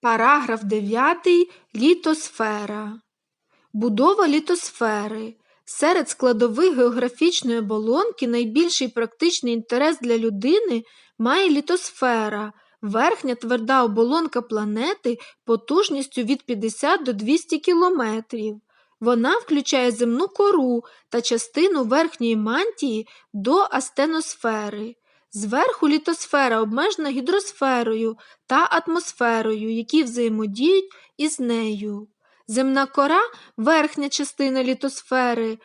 Параграф 9. Літосфера. Будова літосфери. Серед складових географічної оболонки найбільший практичний інтерес для людини має літосфера, верхня тверда оболонка планети потужністю від 50 до 200 кілометрів. Вона включає земну кору та частину верхньої мантії до астеносфери. Зверху літосфера обмежена гідросферою та атмосферою, які взаємодіють із нею. Земна кора верхня частина літосфери.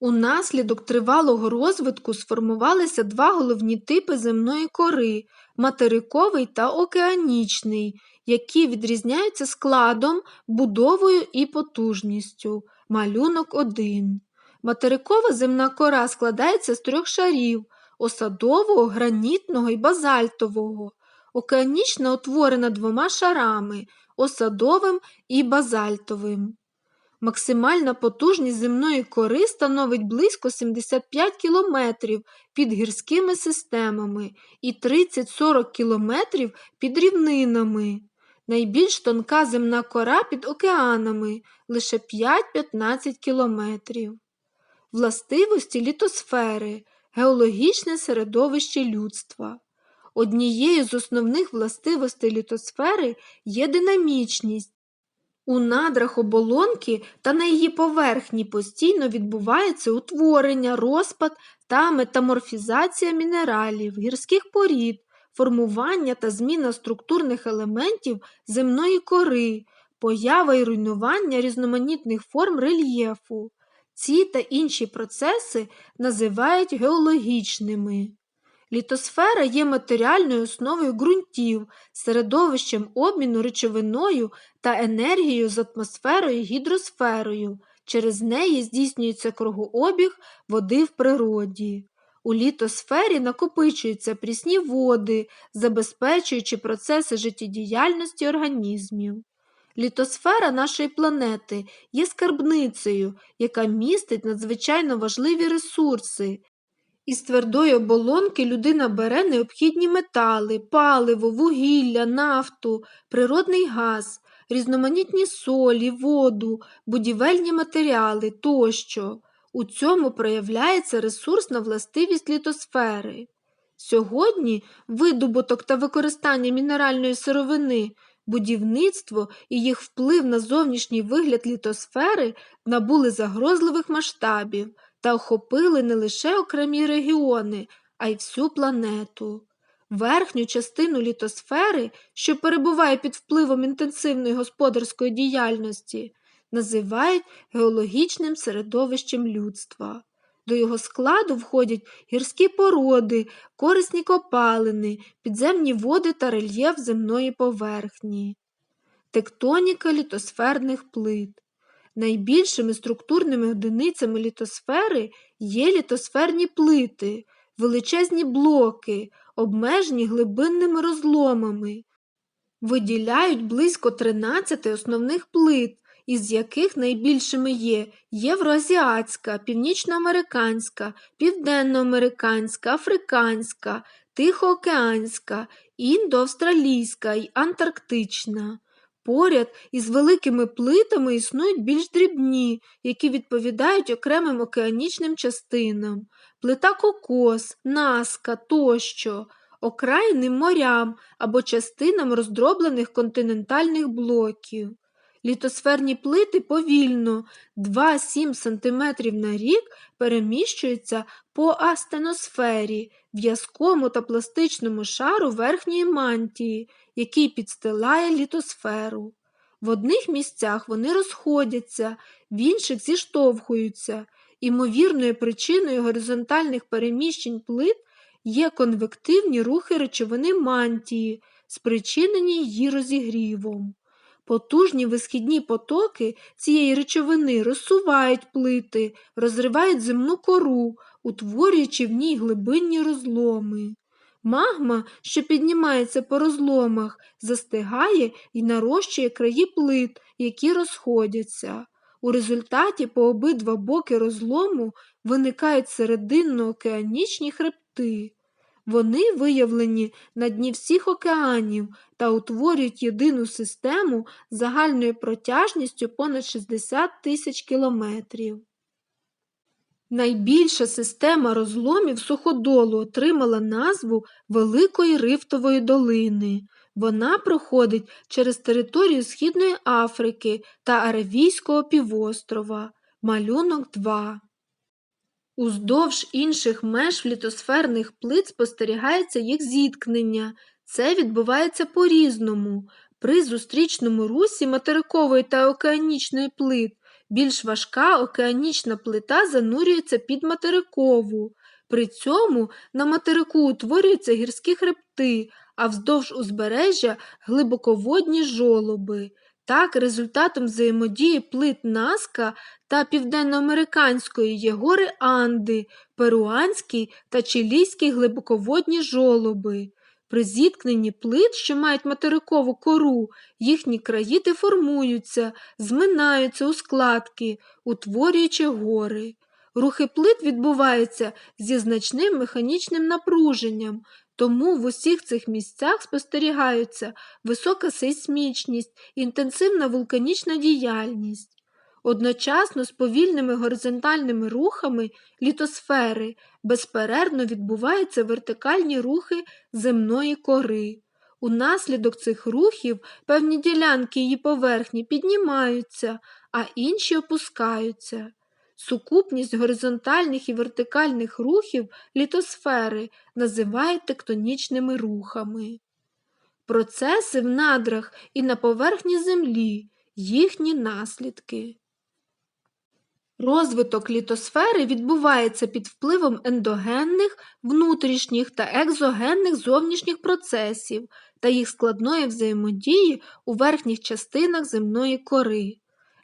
Унаслідок тривалого розвитку сформувалися два головні типи земної кори материковий та океанічний, які відрізняються складом, будовою і потужністю. Малюнок 1. Материкова земна кора складається з трьох шарів осадового, гранітного і базальтового. Океанічна утворена двома шарами осадовим і базальтовим. Максимальна потужність земної кори становить близько 75 км під гірськими системами і 30-40 км під рівнинами. Найбільш тонка земна кора під океанами лише 5-15 км. Властивості літосфери геологічне середовище людства. Однією з основних властивостей літосфери є динамічність. У надрах оболонки та на її поверхні постійно відбувається утворення, розпад та метаморфізація мінералів, гірських порід, формування та зміна структурних елементів земної кори, поява і руйнування різноманітних форм рельєфу. Ці та інші процеси називають геологічними. Літосфера є матеріальною основою ґрунтів, середовищем обміну речовиною та енергією з атмосферою і гідросферою. Через неї здійснюється кругообіг води в природі. У літосфері накопичуються прісні води, забезпечуючи процеси життєдіяльності організмів. Літосфера нашої планети є скарбницею, яка містить надзвичайно важливі ресурси. Із твердої оболонки людина бере необхідні метали, паливо, вугілля, нафту, природний газ, різноманітні солі, воду, будівельні матеріали тощо. У цьому проявляється ресурсна властивість літосфери. Сьогодні видобуток та використання мінеральної сировини будівництво і їх вплив на зовнішній вигляд літосфери набули загрозливих масштабів та охопили не лише окремі регіони, а й всю планету. Верхню частину літосфери, що перебуває під впливом інтенсивної господарської діяльності, називають геологічним середовищем людства. До його складу входять гірські породи, корисні копалини, підземні води та рельєф земної поверхні, тектоніка літосферних плит. Найбільшими структурними одиницями літосфери є літосферні плити, величезні блоки, обмежені глибинними розломами. Виділяють близько 13 основних плит, із яких найбільшими є євроазіатська, північноамериканська, південноамериканська, африканська, тихоокеанська, індоавстралійська й антарктична. Поряд із великими плитами існують більш дрібні, які відповідають окремим океанічним частинам, плита кокос, наска тощо, окраїнним морям або частинам роздроблених континентальних блоків. Літосферні плити повільно 2-7 см на рік переміщуються по астеносфері, в'язкому та пластичному шару верхньої мантії, який підстилає літосферу. В одних місцях вони розходяться, в інших зіштовхуються. Імовірною причиною горизонтальних переміщень плит є конвективні рухи речовини мантії, спричинені її розігрівом. Потужні висхідні потоки цієї речовини розсувають плити, розривають земну кору, утворюючи в ній глибинні розломи. Магма, що піднімається по розломах, застигає і нарощує краї плит, які розходяться. У результаті по обидва боки розлому виникають серединно океанічні хребти. Вони виявлені на дні всіх океанів та утворюють єдину систему загальною протяжністю понад 60 тисяч кілометрів. Найбільша система розломів суходолу отримала назву Великої Рифтової долини. Вона проходить через територію Східної Африки та Аравійського півострова. Малюнок 2. Уздовж інших меж літосферних плит спостерігається їх зіткнення. Це відбувається по-різному. При зустрічному русі материкової та океанічної плит більш важка океанічна плита занурюється під материкову. При цьому на материку утворюються гірські хребти, а вздовж узбережжя глибоководні жолоби. Так, результатом взаємодії плит Наска та південноамериканської є гори Анди, перуанські та чилійські глибоководні жолоби. При зіткненні плит, що мають материкову кору, їхні краї деформуються, зминаються у складки, утворюючи гори. Рухи плит відбуваються зі значним механічним напруженням, тому в усіх цих місцях спостерігаються висока сейсмічність, інтенсивна вулканічна діяльність. Одночасно з повільними горизонтальними рухами літосфери безперервно відбуваються вертикальні рухи земної кори. Унаслідок цих рухів певні ділянки її поверхні піднімаються, а інші опускаються. Сукупність горизонтальних і вертикальних рухів літосфери називають тектонічними рухами. Процеси в надрах і на поверхні Землі, їхні наслідки. Розвиток літосфери відбувається під впливом ендогенних, внутрішніх та екзогенних зовнішніх процесів та їх складної взаємодії у верхніх частинах земної кори.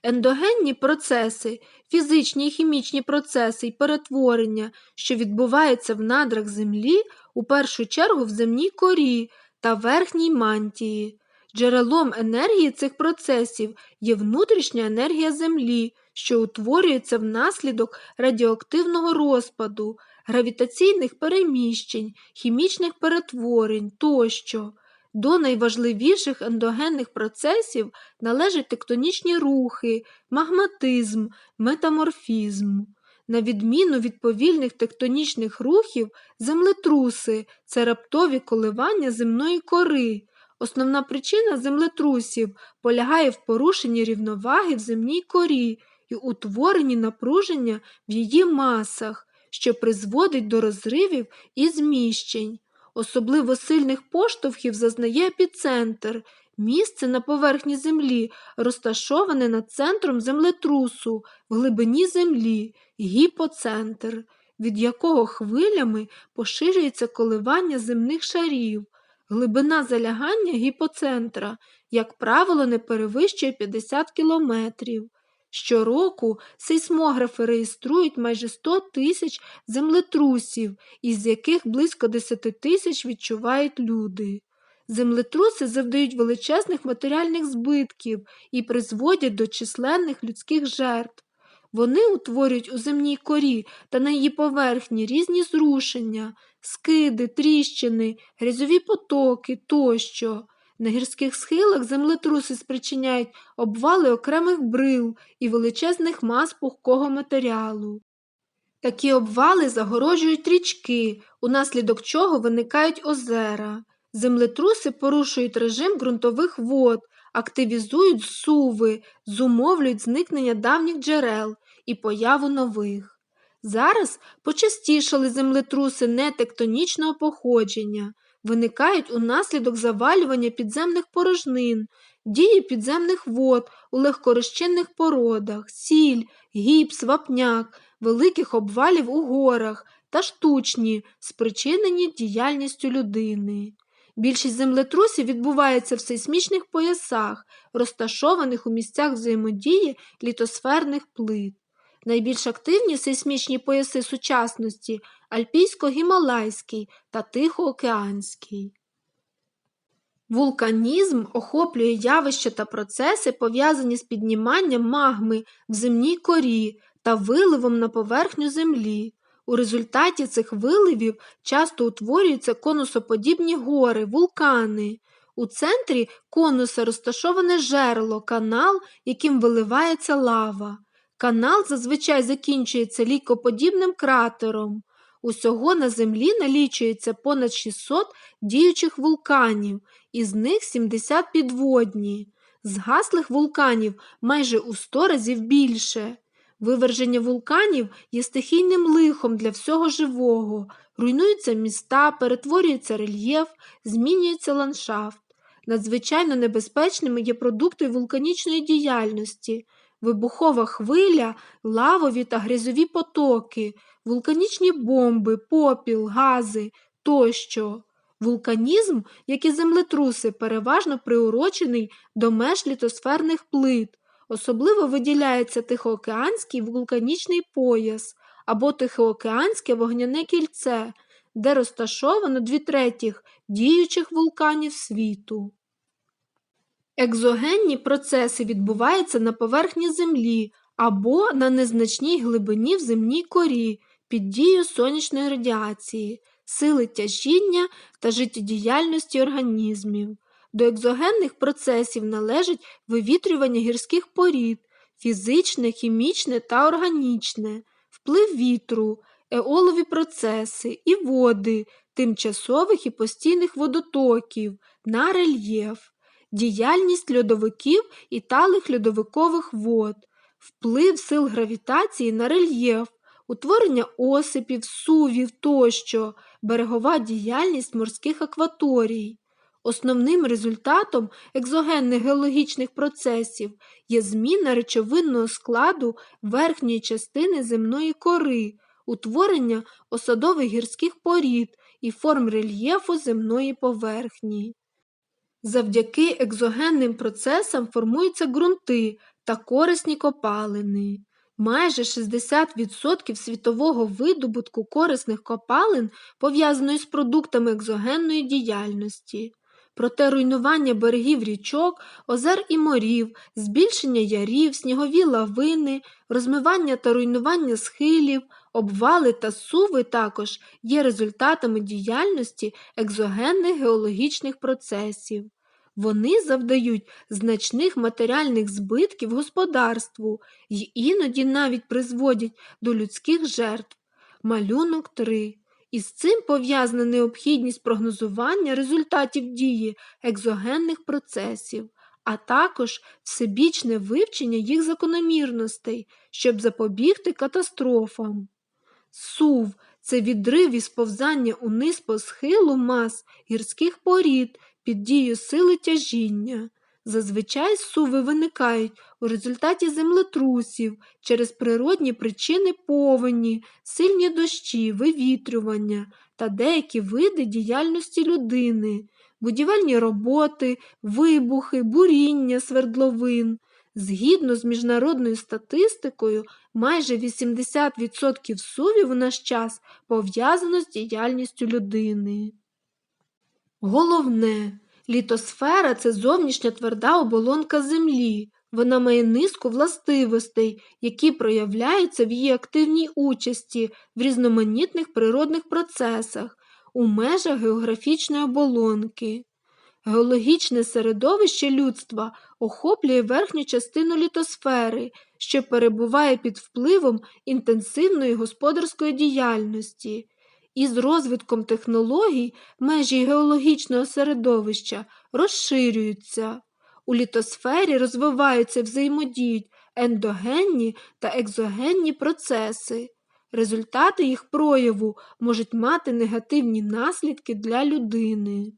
Ендогенні процеси, фізичні і хімічні процеси і перетворення, що відбуваються в надрах Землі, у першу чергу в земній корі та верхній мантії. Джерелом енергії цих процесів є внутрішня енергія Землі, що утворюється внаслідок радіоактивного розпаду, гравітаційних переміщень, хімічних перетворень тощо. До найважливіших ендогенних процесів належать тектонічні рухи, магматизм, метаморфізм. На відміну від повільних тектонічних рухів, землетруси це раптові коливання земної кори. Основна причина землетрусів полягає в порушенні рівноваги в земній корі і утворенні напруження в її масах, що призводить до розривів і зміщень. Особливо сильних поштовхів зазнає епіцентр, місце на поверхні землі, розташоване над центром землетрусу в глибині землі, гіпоцентр, від якого хвилями поширюється коливання земних шарів. Глибина залягання гіпоцентра, як правило, не перевищує 50 кілометрів. Щороку сейсмографи реєструють майже 100 тисяч землетрусів, із яких близько 10 тисяч відчувають люди. Землетруси завдають величезних матеріальних збитків і призводять до численних людських жертв. Вони утворюють у земній корі та на її поверхні різні зрушення, скиди, тріщини, грязові потоки тощо. На гірських схилах землетруси спричиняють обвали окремих брил і величезних мас пухкого матеріалу. Такі обвали загороджують річки, унаслідок чого виникають озера. Землетруси порушують режим ґрунтових вод, активізують суви, зумовлюють зникнення давніх джерел і появу нових. Зараз почастішали землетруси нетектонічного походження виникають унаслідок завалювання підземних порожнин, дії підземних вод у легкорозчинних породах, сіль, гіпс, вапняк, великих обвалів у горах та штучні, спричинені діяльністю людини. Більшість землетрусів відбувається в сейсмічних поясах, розташованих у місцях взаємодії літосферних плит. Найбільш активні сейсмічні пояси сучасності Альпійсько-Гімалайський та Тихоокеанський. Вулканізм охоплює явища та процеси, пов'язані з підніманням магми в земній корі та виливом на поверхню землі. У результаті цих виливів часто утворюються конусоподібні гори, вулкани. У центрі конуса розташоване жерло, канал, яким виливається лава. Канал зазвичай закінчується лікоподібним кратером. Усього на землі налічується понад 600 діючих вулканів, із них 70 підводні. Згаслих вулканів майже у 100 разів більше. Виверження вулканів є стихійним лихом для всього живого, руйнуються міста, перетворюється рельєф, змінюється ландшафт. Надзвичайно небезпечними є продукти вулканічної діяльності, вибухова хвиля, лавові та грязові потоки, вулканічні бомби, попіл, гази тощо. Вулканізм, як і землетруси, переважно приурочений до меж літосферних плит. Особливо виділяється Тихоокеанський вулканічний пояс або Тихоокеанське вогняне кільце, де розташовано дві третіх діючих вулканів світу. Екзогенні процеси відбуваються на поверхні Землі або на незначній глибині в земній корі під дією сонячної радіації, сили тяжіння та життєдіяльності організмів. До екзогенних процесів належить вивітрювання гірських порід, фізичне, хімічне та органічне, вплив вітру, еолові процеси і води, тимчасових і постійних водотоків на рельєф, діяльність льодовиків і талих льодовикових вод, вплив сил гравітації на рельєф, утворення осипів, сувів тощо, берегова діяльність морських акваторій. Основним результатом екзогенних геологічних процесів є зміна речовинного складу верхньої частини земної кори, утворення осадових гірських порід і форм рельєфу земної поверхні. Завдяки екзогенним процесам формуються ґрунти та корисні копалини. Майже 60% світового видобутку корисних копалин пов'язаної з продуктами екзогенної діяльності. Проте руйнування берегів річок, озер і морів, збільшення ярів, снігові лавини, розмивання та руйнування схилів, обвали та суви також є результатами діяльності екзогенних геологічних процесів. Вони завдають значних матеріальних збитків господарству і іноді навіть призводять до людських жертв. Малюнок 3. Із цим пов'язана необхідність прогнозування результатів дії екзогенних процесів, а також всебічне вивчення їх закономірностей, щоб запобігти катастрофам. Сув це відрив і сповзання униз по схилу мас гірських порід під дією сили тяжіння. Зазвичай суви виникають у результаті землетрусів через природні причини повені, сильні дощі, вивітрювання та деякі види діяльності людини, будівельні роботи, вибухи, буріння свердловин. Згідно з міжнародною статистикою, майже 80% сувів у наш час пов'язано з діяльністю людини. Головне, літосфера це зовнішня тверда оболонка Землі. Вона має низку властивостей, які проявляються в її активній участі в різноманітних природних процесах у межах географічної оболонки. Геологічне середовище людства охоплює верхню частину літосфери, що перебуває під впливом інтенсивної господарської діяльності. Із розвитком технологій межі геологічного середовища розширюються. У літосфері розвиваються взаємодіють ендогенні та екзогенні процеси. Результати їх прояву можуть мати негативні наслідки для людини.